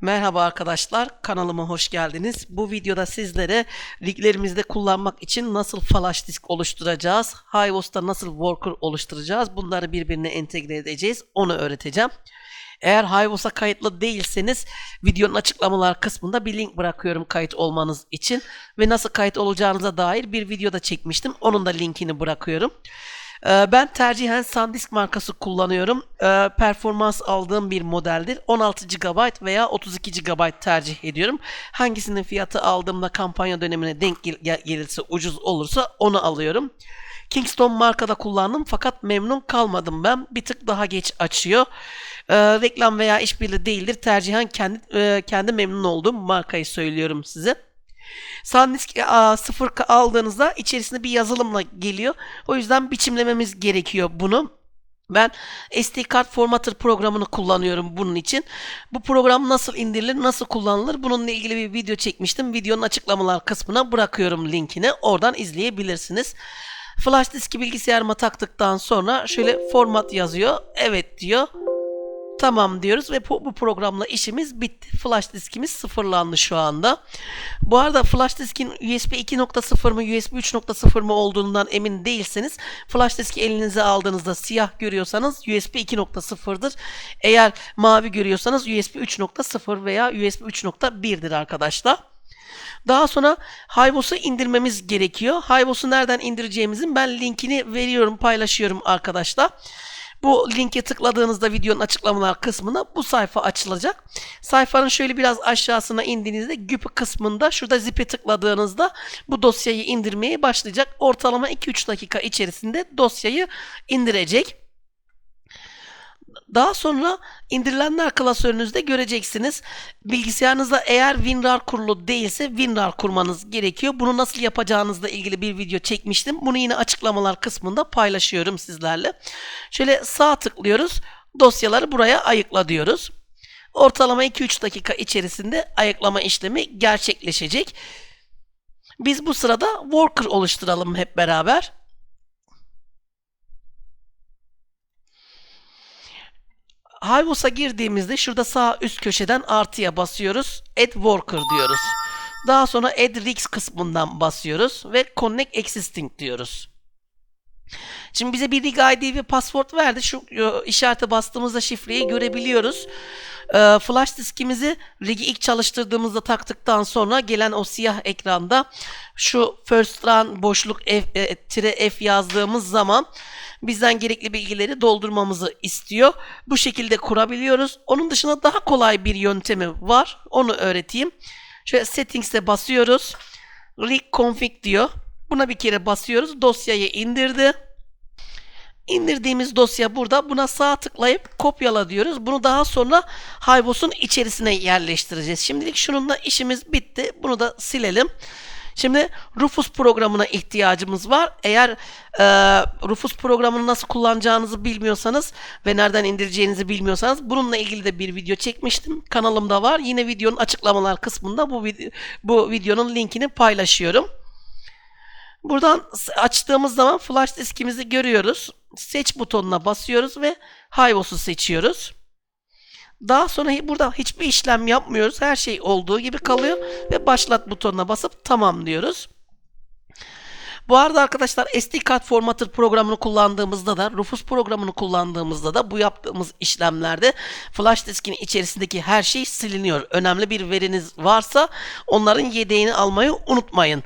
Merhaba arkadaşlar, kanalıma hoş geldiniz. Bu videoda sizlere riglerimizde kullanmak için nasıl flash disk oluşturacağız, Hivos'ta nasıl worker oluşturacağız, bunları birbirine entegre edeceğiz, onu öğreteceğim. Eğer Hivos'a kayıtlı değilseniz videonun açıklamalar kısmında bir link bırakıyorum kayıt olmanız için ve nasıl kayıt olacağınıza dair bir videoda çekmiştim. Onun da linkini bırakıyorum. Ee, Ben tercihen SanDisk markası kullanıyorum. Ee, Performans aldığım bir modeldir. 16 GB veya 32 GB tercih ediyorum. Hangisinin fiyatı aldığımda kampanya dönemine denk gel- gel- gelirse ucuz olursa onu alıyorum. Kingston markada kullandım fakat memnun kalmadım ben. Bir tık daha geç açıyor. Ee, reklam veya işbirliği değildir. Tercihen kendi e, kendi memnun olduğum markayı söylüyorum size. SanDisk a, sıfır ka- aldığınızda içerisinde bir yazılımla geliyor. O yüzden biçimlememiz gerekiyor bunu. Ben SD kart formatter programını kullanıyorum bunun için. Bu program nasıl indirilir, nasıl kullanılır bununla ilgili bir video çekmiştim. Videonun açıklamalar kısmına bırakıyorum linkini. Oradan izleyebilirsiniz. Flash diski bilgisayarıma taktıktan sonra şöyle format yazıyor. Evet diyor. Tamam diyoruz ve bu, programla işimiz bitti. Flash diskimiz sıfırlandı şu anda. Bu arada flash diskin USB 2.0 mı USB 3.0 mı olduğundan emin değilseniz flash diski elinize aldığınızda siyah görüyorsanız USB 2.0'dır. Eğer mavi görüyorsanız USB 3.0 veya USB 3.1'dir arkadaşlar. Daha sonra Hivos'u indirmemiz gerekiyor. Hivos'u nereden indireceğimizin ben linkini veriyorum, paylaşıyorum arkadaşlar. Bu linke tıkladığınızda videonun açıklamalar kısmına bu sayfa açılacak. Sayfanın şöyle biraz aşağısına indiğinizde GUP kısmında şurada zip'e tıkladığınızda bu dosyayı indirmeye başlayacak. Ortalama 2-3 dakika içerisinde dosyayı indirecek. Daha sonra indirilenler klasörünüzde göreceksiniz. Bilgisayarınızda eğer WinRAR kurulu değilse WinRAR kurmanız gerekiyor. Bunu nasıl yapacağınızla ilgili bir video çekmiştim. Bunu yine açıklamalar kısmında paylaşıyorum sizlerle. Şöyle sağ tıklıyoruz. Dosyaları buraya ayıkla diyoruz. Ortalama 2-3 dakika içerisinde ayıklama işlemi gerçekleşecek. Biz bu sırada worker oluşturalım hep beraber. Hivos'a girdiğimizde şurada sağ üst köşeden artıya basıyoruz. Add Worker diyoruz. Daha sonra Add Rigs kısmından basıyoruz ve Connect Existing diyoruz. Şimdi bize bir rig ID ve password verdi. Şu e, işarete bastığımızda şifreyi görebiliyoruz. E, flash diskimizi rig'i ilk çalıştırdığımızda taktıktan sonra gelen o siyah ekranda şu first run boşluk F, e, tire F yazdığımız zaman bizden gerekli bilgileri doldurmamızı istiyor. Bu şekilde kurabiliyoruz. Onun dışında daha kolay bir yöntemi var. Onu öğreteyim. Şöyle settings'e basıyoruz. Rig config diyor. Buna bir kere basıyoruz. Dosyayı indirdi. İndirdiğimiz dosya burada. Buna sağ tıklayıp kopyala diyoruz. Bunu daha sonra Hivos'un içerisine yerleştireceğiz. Şimdilik şununla işimiz bitti. Bunu da silelim. Şimdi Rufus programına ihtiyacımız var. Eğer e, Rufus programını nasıl kullanacağınızı bilmiyorsanız ve nereden indireceğinizi bilmiyorsanız bununla ilgili de bir video çekmiştim. Kanalımda var. Yine videonun açıklamalar kısmında bu, bu videonun linkini paylaşıyorum. Buradan açtığımız zaman flash diskimizi görüyoruz. Seç butonuna basıyoruz ve Hivos'u seçiyoruz. Daha sonra burada hiçbir işlem yapmıyoruz. Her şey olduğu gibi kalıyor ve başlat butonuna basıp tamam diyoruz. Bu arada arkadaşlar SD kart formatter programını kullandığımızda da Rufus programını kullandığımızda da bu yaptığımız işlemlerde flash diskin içerisindeki her şey siliniyor. Önemli bir veriniz varsa onların yedeğini almayı unutmayın.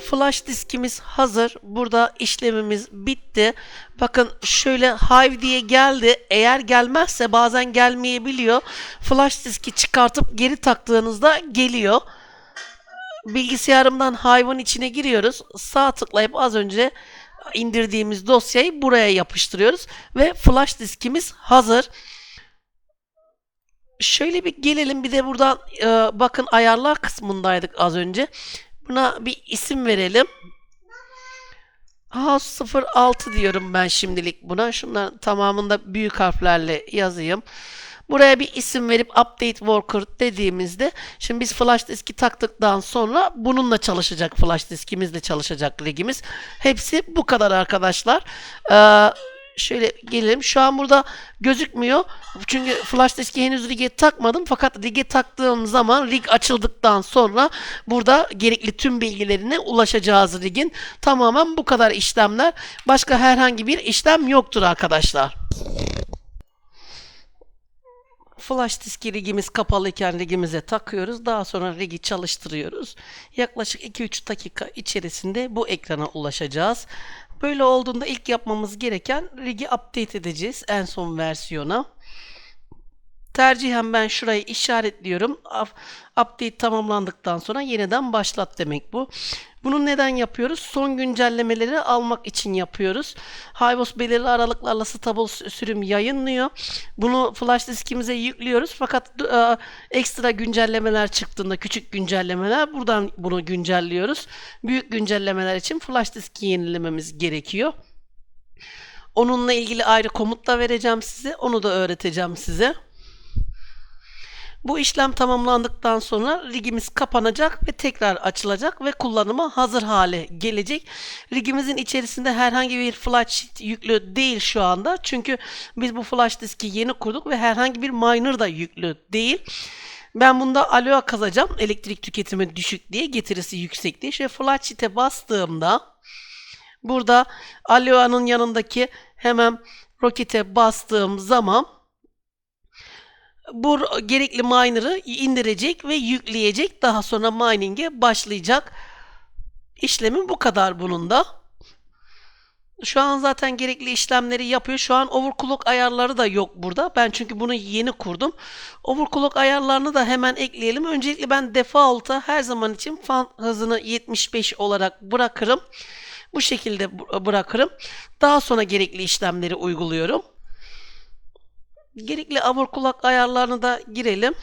Flash diskimiz hazır. Burada işlemimiz bitti. Bakın şöyle Hive diye geldi. Eğer gelmezse bazen gelmeyebiliyor. Flash diski çıkartıp geri taktığınızda geliyor. Bilgisayarımdan Hive'ın içine giriyoruz. Sağ tıklayıp az önce indirdiğimiz dosyayı buraya yapıştırıyoruz ve flash diskimiz hazır. Şöyle bir gelelim bir de buradan e, bakın ayarlar kısmındaydık az önce. Buna bir isim verelim. H06 diyorum ben şimdilik buna. Şunların tamamında büyük harflerle yazayım. Buraya bir isim verip update worker dediğimizde şimdi biz flash diski taktıktan sonra bununla çalışacak flash diskimizle çalışacak rigimiz. Hepsi bu kadar arkadaşlar. Ee, şöyle gelelim. Şu an burada gözükmüyor. Çünkü flash diski henüz rig'e takmadım. Fakat rig'e taktığım zaman rig açıldıktan sonra burada gerekli tüm bilgilerine ulaşacağız rig'in. Tamamen bu kadar işlemler. Başka herhangi bir işlem yoktur arkadaşlar. Flash diski rigimiz kapalıyken rigimize takıyoruz. Daha sonra rigi çalıştırıyoruz. Yaklaşık 2-3 dakika içerisinde bu ekrana ulaşacağız. Böyle olduğunda ilk yapmamız gereken rigi update edeceğiz en son versiyona. Tercihen ben şurayı işaretliyorum. Update tamamlandıktan sonra yeniden başlat demek bu. Bunu neden yapıyoruz? Son güncellemeleri almak için yapıyoruz. Hivos belirli aralıklarla stable sürüm yayınlıyor. Bunu flash diskimize yüklüyoruz. Fakat e, ekstra güncellemeler çıktığında küçük güncellemeler buradan bunu güncelliyoruz. Büyük güncellemeler için flash diski yenilememiz gerekiyor. Onunla ilgili ayrı komut da vereceğim size. Onu da öğreteceğim size. Bu işlem tamamlandıktan sonra rigimiz kapanacak ve tekrar açılacak ve kullanıma hazır hale gelecek. Rigimizin içerisinde herhangi bir flash yüklü değil şu anda. Çünkü biz bu flash diski yeni kurduk ve herhangi bir miner da yüklü değil. Ben bunda aloe kazacağım. Elektrik tüketimi düşük diye, getirisi yüksek diye. Şöyle flash sheet'e bastığımda burada aloe'nın yanındaki hemen rokete bastığım zaman bu gerekli miner'ı indirecek ve yükleyecek. Daha sonra mining'e başlayacak. İşlemi bu kadar bunun da. Şu an zaten gerekli işlemleri yapıyor. Şu an overclock ayarları da yok burada. Ben çünkü bunu yeni kurdum. Overclock ayarlarını da hemen ekleyelim. Öncelikle ben default'a her zaman için fan hızını 75 olarak bırakırım. Bu şekilde bırakırım. Daha sonra gerekli işlemleri uyguluyorum. Gerekli overclock ayarlarını da girelim.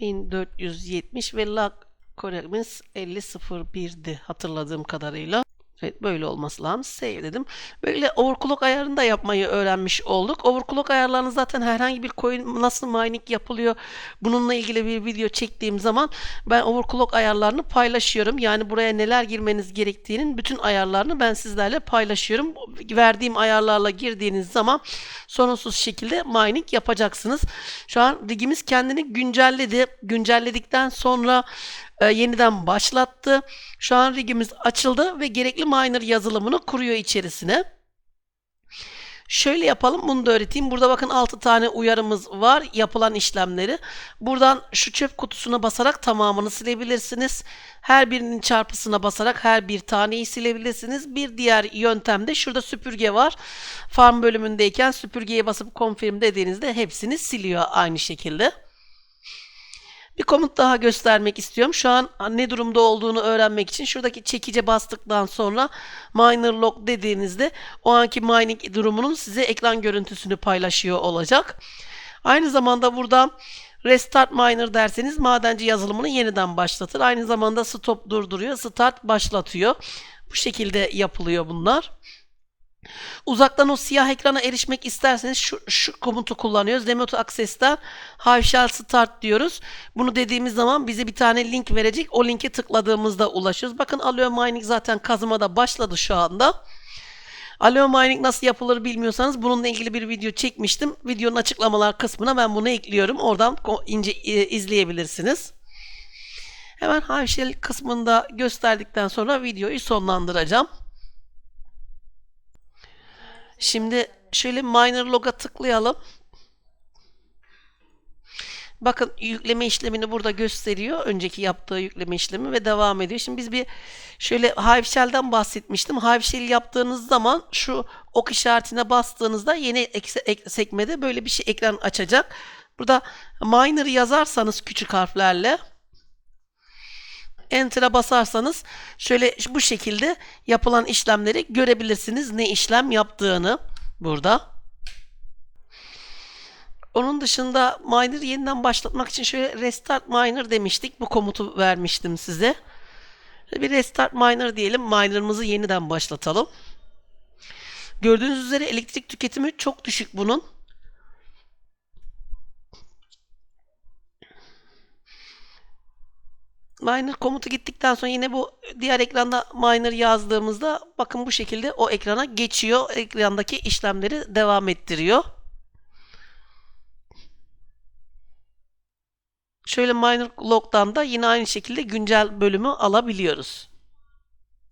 1470 ve lag koremiz 50.01'di hatırladığım kadarıyla. Evet böyle olması lazım. Save dedim. Böyle overclock ayarını da yapmayı öğrenmiş olduk. Overclock ayarlarını zaten herhangi bir coin nasıl mining yapılıyor bununla ilgili bir video çektiğim zaman ben overclock ayarlarını paylaşıyorum. Yani buraya neler girmeniz gerektiğinin bütün ayarlarını ben sizlerle paylaşıyorum. Verdiğim ayarlarla girdiğiniz zaman sorunsuz şekilde mining yapacaksınız. Şu an rigimiz kendini güncelledi. Güncelledikten sonra e, yeniden başlattı. Şu an rigimiz açıldı ve gerekli miner yazılımını kuruyor içerisine. Şöyle yapalım bunu da öğreteyim. Burada bakın 6 tane uyarımız var yapılan işlemleri. Buradan şu çöp kutusuna basarak tamamını silebilirsiniz. Her birinin çarpısına basarak her bir taneyi silebilirsiniz. Bir diğer yöntemde şurada süpürge var. Farm bölümündeyken süpürgeye basıp confirm dediğinizde hepsini siliyor aynı şekilde. Bir komut daha göstermek istiyorum. Şu an ne durumda olduğunu öğrenmek için şuradaki çekice bastıktan sonra miner log dediğinizde o anki mining durumunun size ekran görüntüsünü paylaşıyor olacak. Aynı zamanda burada restart miner derseniz madenci yazılımını yeniden başlatır. Aynı zamanda stop durduruyor, start başlatıyor. Bu şekilde yapılıyor bunlar. Uzaktan o siyah ekrana erişmek isterseniz şu, şu komutu kullanıyoruz. Remote Access'ten Hive Start diyoruz. Bunu dediğimiz zaman bize bir tane link verecek. O linke tıkladığımızda ulaşıyoruz. Bakın Aleo Mining zaten kazımada başladı şu anda. Aleo Mining nasıl yapılır bilmiyorsanız bununla ilgili bir video çekmiştim. Videonun açıklamalar kısmına ben bunu ekliyorum. Oradan ince e, izleyebilirsiniz. Hemen Hive Shell kısmında gösterdikten sonra videoyu sonlandıracağım. Şimdi şöyle minor log'a tıklayalım. Bakın yükleme işlemini burada gösteriyor. Önceki yaptığı yükleme işlemi ve devam ediyor. Şimdi biz bir şöyle Hive Shell'den bahsetmiştim. Hive Shell yaptığınız zaman şu ok işaretine bastığınızda yeni ek- sekmede böyle bir şey ekran açacak. Burada miner yazarsanız küçük harflerle Enter'a basarsanız şöyle bu şekilde yapılan işlemleri görebilirsiniz. Ne işlem yaptığını burada. Onun dışında miner yeniden başlatmak için şöyle restart miner demiştik. Bu komutu vermiştim size. Bir restart miner diyelim. Miner'ımızı yeniden başlatalım. Gördüğünüz üzere elektrik tüketimi çok düşük bunun. Miner komutu gittikten sonra yine bu diğer ekranda miner yazdığımızda bakın bu şekilde o ekrana geçiyor. Ekrandaki işlemleri devam ettiriyor. Şöyle miner log'dan da yine aynı şekilde güncel bölümü alabiliyoruz.